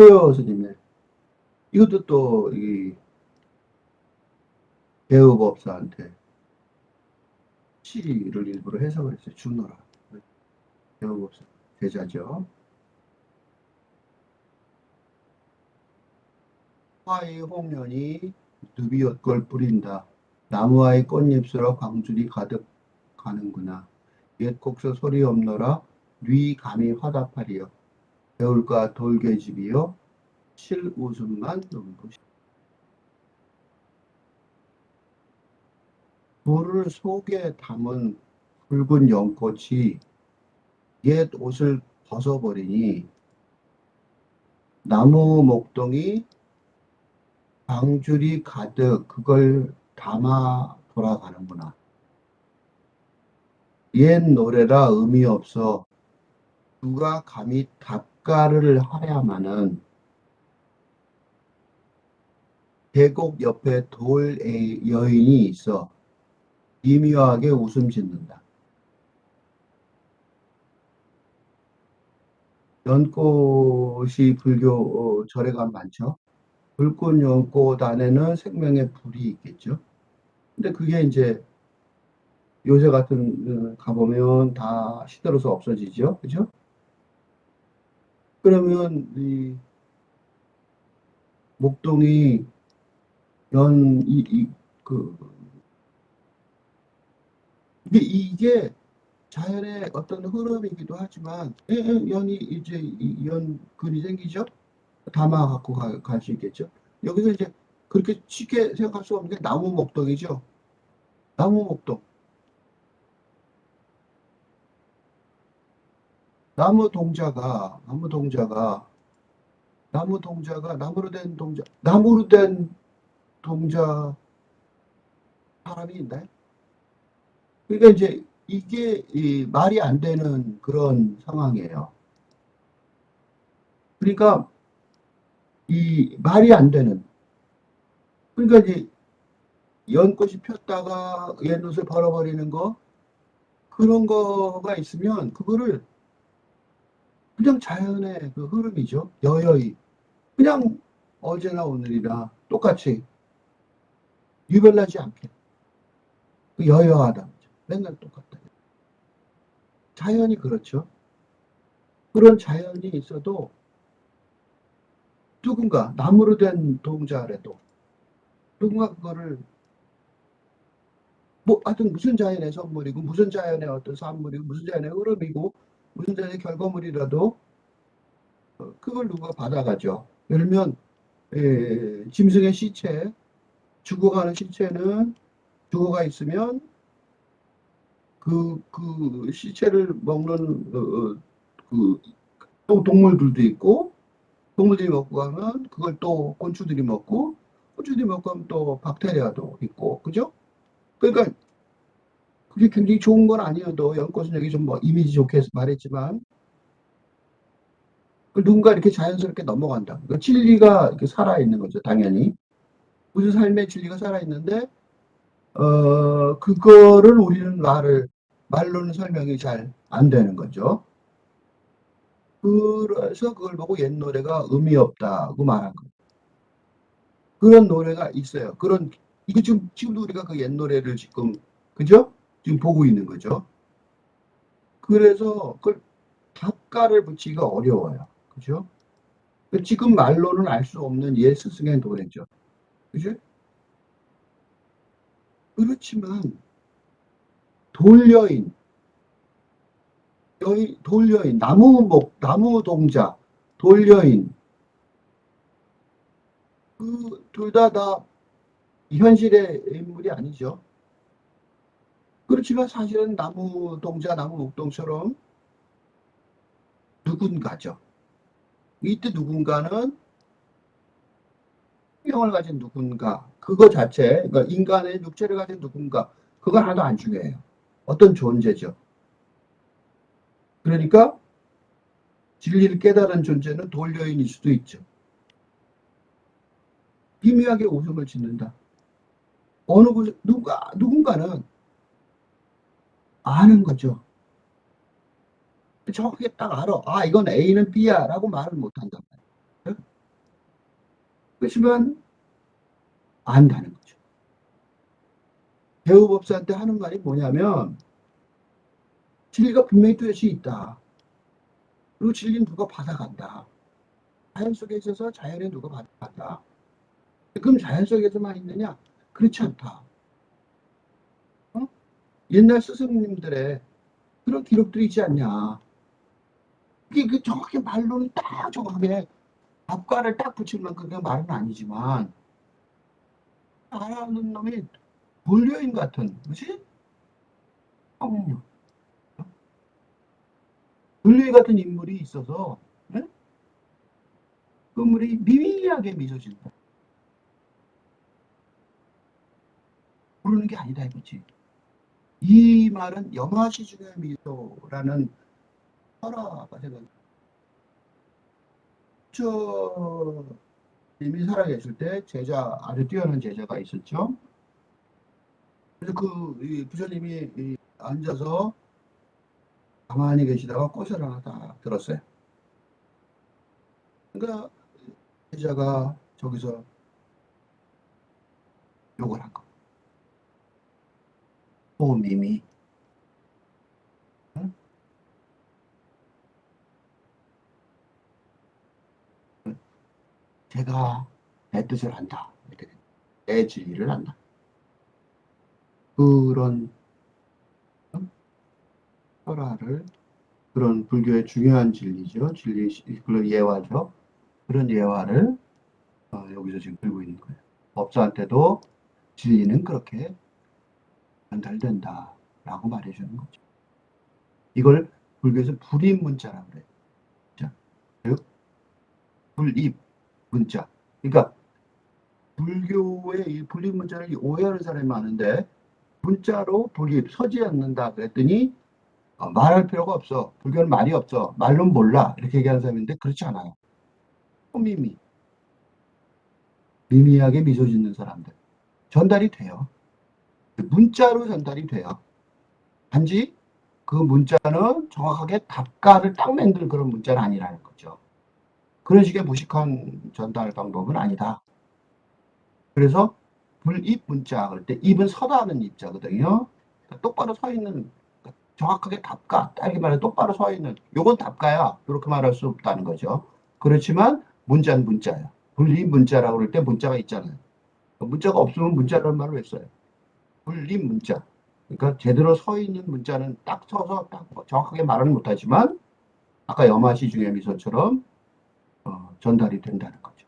소요 스님네. 이것도 또, 이, 배우법사한테 시를 일부러 해석을 했어요. 주노라. 배우법사. 제자죠. 화의 홍련이 누비옷걸 뿌린다. 나무와의 꽃잎으로 광줄이 가득 가는구나. 옛 곡서 소리 없노라. 뉘 감히 화답하리여. 배울까 돌개집이여. 실 웃음만 눈부시. 불을 속에 담은 붉은 연꽃이 옛 옷을 벗어버리니 나무 목동이 방줄이 가득 그걸 담아 돌아가는구나. 옛 노래라 의미 없어 누가 감히 답 가를 하야마는 계곡 옆에 돌 애- 여인이 있어 미묘하게 웃음 짓는다. 연꽃이 불교 어, 절에 가면 많죠. 불꽃 연꽃 안에는 생명의 불이 있겠죠. 근데 그게 이제 요새 같은 어, 가보면 다 시들어서 없어지죠. 그죠? 그러면 이 목동이 연, 이, 이, 그, 이게, 자연의 어떤 흐름이기도 하지만, 예, 예, 연이 이제, 이 연근이 생기죠? 담아 갖고 갈 수 있겠죠? 여기서 이제 그렇게 쉽게 생각할 수 없는 게 나무 목동이죠? 나무 목동. 나무 동자가, 나무 동자가, 나무 동자가, 나무로 된 동자, 나무로 된 동자 사람이 있나요? 그러니까 이제 이게 이 말이 안 되는 그런 상황이에요. 그러니까 이 말이 안 되는 그러니까 이제 연꽃이 폈다가 옛옷을 벌어버리는 거 그런 거가 있으면 그거를 그냥 자연의 그 흐름이죠. 여여히 그냥 어제나 오늘이나 똑같이 유별나지 않게 그 여여하다. 맨날 똑같다. 자연이 그렇죠. 그런 자연이 있어도 누군가 나무로 된 동자라도 누군가 그거를 뭐 하여튼 무슨 자연의 선물이고 무슨 자연의 어떤 산물이고 무슨 자연의 흐름이고 자연의 결과물이라도 어, 그걸 누가 받아가죠. 예를 들면 에, 짐승의 시체 죽어가는 시체는 죽어가 있으면 그, 그 시체를 먹는 어, 어, 그또 동물들도 있고 동물들이 먹고 가면 그걸 또 곤충들이 먹고 곤충들이 먹고 가면 또 박테리아도 있고 그죠? 그러니까 그게 굉장히 좋은 건 아니어도 연꽃은 여기 좀 뭐 이미지 좋게 말했지만 그 누군가 이렇게 자연스럽게 넘어간다. 그 진리가 이렇게 살아있는 거죠, 당연히. 무슨 삶의 진리가 살아있는데, 어, 그거를 우리는 말을, 말로는 설명이 잘 안 되는 거죠. 그래서 그걸 보고 옛 노래가 의미 없다고 말한 거예요. 그런 노래가 있어요. 그런, 이거 지금, 지금도 우리가 그 옛 노래를 지금, 그죠? 지금 보고 있는 거죠. 그래서 그걸 답가를 붙이기가 어려워요. 그죠? 그 지금 말로는 알 수 없는 옛 스승의 노래죠. 그죠? 그렇지만 돌여인 여인 돌여인 나무목 나무 동자 돌여인 그둘다다 현실의 인물이 아니죠. 그렇지만 사실은 나무 동자 나무 목동처럼 누군가죠. 이때 누군가는 생명을 가진 누군가, 그거 자체, 그러니까 인간의 육체를 가진 누군가, 그건 하나도 안 중요해요. 어떤 존재죠. 그러니까 진리를 깨달은 존재는 돌여인일 수도 있죠. 희미하게 웃음을 짓는다. 어느 곳, 누가, 누군가는 아는 거죠. 정확하게 딱 알아. 아, 이건 A는 B야. 라고 말을 못 한단 말이에요. 그렇지만 안다는 거죠. 배우법사한테 하는 말이 뭐냐면 진리가 분명히 뚜렷이 있다. 그리고 진리는 누가 받아간다. 자연 속에 있어서 자연에 누가 받아간다. 그럼 자연 속에서만 있느냐? 그렇지 않다. 어? 옛날 스승님들의 그런 기록들이 있지 않냐. 그게 그 정확히 말로는 딱 정확하게 앞과를 딱 붙일 만큼 그 말은 아니지만 알아는 놈이 본료인 같은 그지? 성령 본료인 같은 인물이 있어서 예? 그 인물이 미미하게 미소진다 모르는 게 아니다 이거지 이 말은 영화시 중의 미소라는 설화가 생각 저 이미 살아계실 때 제자 아주 뛰어난 제자가 있었죠. 그래서 그이 부처님이 이 앉아서 가만히 계시다가 꽃을 하나 딱 들었어요. 그러니까 제자가 저기서 욕을 한 거. 오 미미. 응? 제가 내 뜻을 돼. 내 진리를 한다. 그런 음? 설화를 그런 불교의 중요한 진리죠. 진리 그런 예화죠. 그런 예화를 어, 여기서 지금 들고 있는 거예요. 법사한테도 진리는 그렇게 전달된다 라고 말해주는 거죠. 이걸 불교에서 불입 문자라고 그래요. 자, 즉 불입 문자. 그러니까 불교의 이 불입 문자를 오해하는 사람이 많은데 문자로 불입 서지 않는다 그랬더니 어, 말할 필요가 없어. 불교는 말이 없어. 말로는 몰라. 이렇게 얘기하는 사람인데 그렇지 않아요. 미미. 미미하게 미소 짓는 사람들. 전달이 돼요. 문자로 전달이 돼요. 단지 그 문자는 정확하게 답가를 딱 만들 그런 문자는 아니라는 거죠. 그런 식의 무식한 전달 방법은 아니다. 그래서 불입 문자 그럴 때 입은 서다는 입자거든요. 그러니까 똑바로 서 있는 정확하게 답가, 짧게 말해 똑바로 서 있는 요건 답가야. 이렇게 말할 수 없다는 거죠. 그렇지만 문자는 문자야. 불입 문자라고 그럴 때 문자가 있잖아요. 문자가 없으면 문자라는 말을 왜 써요? 불입 문자. 그러니까 제대로 서 있는 문자는 딱 서서 딱 정확하게 말은 못하지만 아까 염화시 중의 미소처럼 어, 전달이 된다는 거죠.